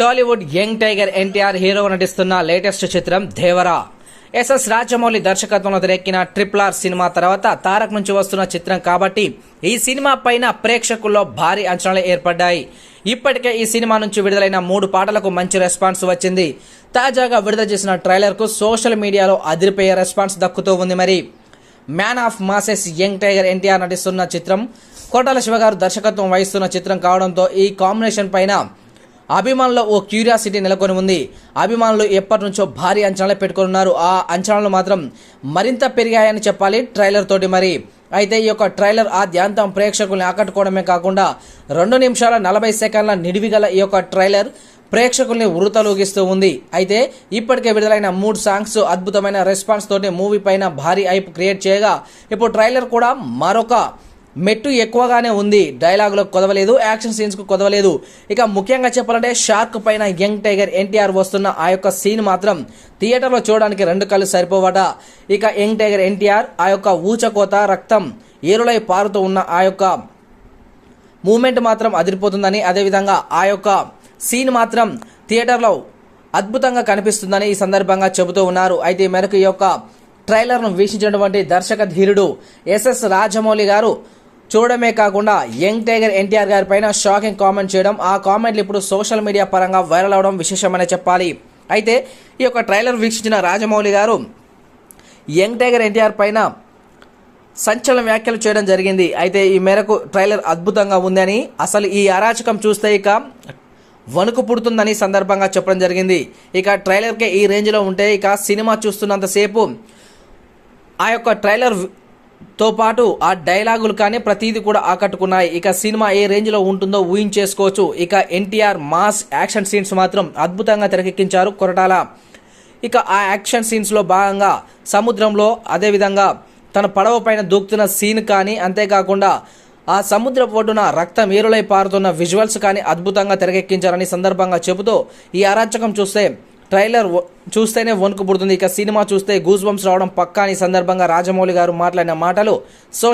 Tollywood young tiger NTR hero నటిస్తున్న latest చిత్రం Devara. SS Rajamouli దర్శకత్వంలో తెరెక్కిన ట్రిపుల్ ఆర్ సినిమా తర్వాత తారక్ నుంచి వస్తున్న చిత్రం కాబట్టి ఈ సినిమా పైన ప్రేక్షకుల్లో భారీ అంచనాలు ఏర్పడ్డాయి. ఇప్పటికే ఈ సినిమా నుంచి విడుదలైన మూడు పాటలకు మంచి రెస్పాన్స్ వచ్చింది. తాజాగా విడుదల చేసిన ట్రైలర్కు సోషల్ మీడియాలో అదిరిపోయే రెస్పాన్స్ దక్కుతూ ఉంది మరి. Man of masses young tiger NTR నటిస్తున్న చిత్రం కోటాల శివగారు దర్శకత్వం వహిస్తున్న చిత్రం కావడంతో ఈ కాంబినేషన్ పైన అభిమానుల్లో ఓ క్యూరియాసిటీ నెలకొని ఉంది. అభిమానులు ఎప్పటి నుంచో భారీ అంచనాలు పెట్టుకున్నారు ఆ అంచనాలు మాత్రం మరింత పెరిగాయని చెప్పాలి ట్రైలర్ తోటి మరి. అయితే ఈ యొక్క ట్రైలర్ ఆ ధ్యాంతం ప్రేక్షకుల్ని ఆకట్టుకోవడమే కాకుండా రెండు నిమిషాల నలభై సెకండ్ల నిడివిగల ఈ యొక్క ట్రైలర్ ప్రేక్షకుల్ని వృతలోగిస్తూ ఉంది. అయితే ఇప్పటికే విడుదలైన మూడు సాంగ్స్ అద్భుతమైన రెస్పాన్స్ తోటి మూవీ పైన భారీ హైప్ క్రియేట్ చేయగా ఇప్పుడు ట్రైలర్ కూడా మరొక మెట్టు ఎక్కువగానే ఉంది. డైలాగులకు కొదవలేదు యాక్షన్ సీన్స్కు కొదవలేదు. ఇక ముఖ్యంగా చెప్పాలంటే షార్క్ పైన యంగ్ టైగర్ ఎన్టీఆర్ వస్తున్న ఆ యొక్క సీన్ మాత్రం థియేటర్లో చూడడానికి రెండు కళ్ళు సరిపోవట. ఇక యంగ్ టైగర్ ఎన్టీఆర్ ఆ యొక్క ఊచకోత రక్తం ఏరులై పారుతూ ఉన్న ఆ యొక్క మూమెంట్ మాత్రం అదిరిపోతుందని అదేవిధంగా ఆ యొక్క సీన్ మాత్రం థియేటర్లో అద్భుతంగా కనిపిస్తుందని ఈ సందర్భంగా చెబుతూ ఉన్నారు. అయితే ఈ మేరకు ఈ యొక్క ట్రైలర్ను వీక్షించినటువంటి దర్శక ధీరుడు ఎస్ఎస్ రాజమౌళి గారు చూడడమే కాకుండా యంగ్ టైగర్ ఎన్టీఆర్ గారి పైన షాకింగ్ కామెంట్ చేయడం ఆ కామెంట్లు ఇప్పుడు సోషల్ మీడియా పరంగా వైరల్ అవడం విశేషమనే చెప్పాలి. అయితే ఈ యొక్క ట్రైలర్ వీక్షించిన రాజమౌళి గారు యంగ్ టైగర్ ఎన్టీఆర్ పైన సంచలన వ్యాఖ్యలు చేయడం జరిగింది. అయితే ఈ మేరకు ట్రైలర్ అద్భుతంగా ఉందని అసలు ఈ అరాచకం చూస్తే ఇక వణుకు పుడుతుందని సందర్భంగా చెప్పడం జరిగింది. ఇక ట్రైలర్కే ఈ రేంజ్లో ఉంటే ఇక సినిమా చూస్తున్నంతసేపు ఆ యొక్క ట్రైలర్ తో పాటు ఆ డైలాగులు కానీ ప్రతిదీ కూడా ఆకట్టుకున్నాయి. ఇక సినిమా ఏ రేంజ్లో ఉంటుందో ఊహించేసుకోవచ్చు. ఇక ఎన్టీఆర్ మాస్ యాక్షన్ సీన్స్ మాత్రం అద్భుతంగా తెరకెక్కించారు కొరటాల. ఇక ఆ యాక్షన్ సీన్స్లో భాగంగా సముద్రంలో అదేవిధంగా తన పడవ పైన దూకుతున్న సీన్ కానీ అంతేకాకుండా ఆ సముద్ర ఒడ్డున రక్తం ఏరులై పారుతున్న విజువల్స్ కానీ అద్భుతంగా తెరకెక్కించారని సందర్భంగా చెబుతూ ఈ అరాచకం చూస్తే ట్రైలర్ చూస్తేనే వణుకు పుడుతుంది. ఇక సినిమా చూస్తే గూస్ బంప్స్ రావడం పక్కా అని సందర్భంగా రాజమౌళి గారు మాట్లాడిన మాటలు సో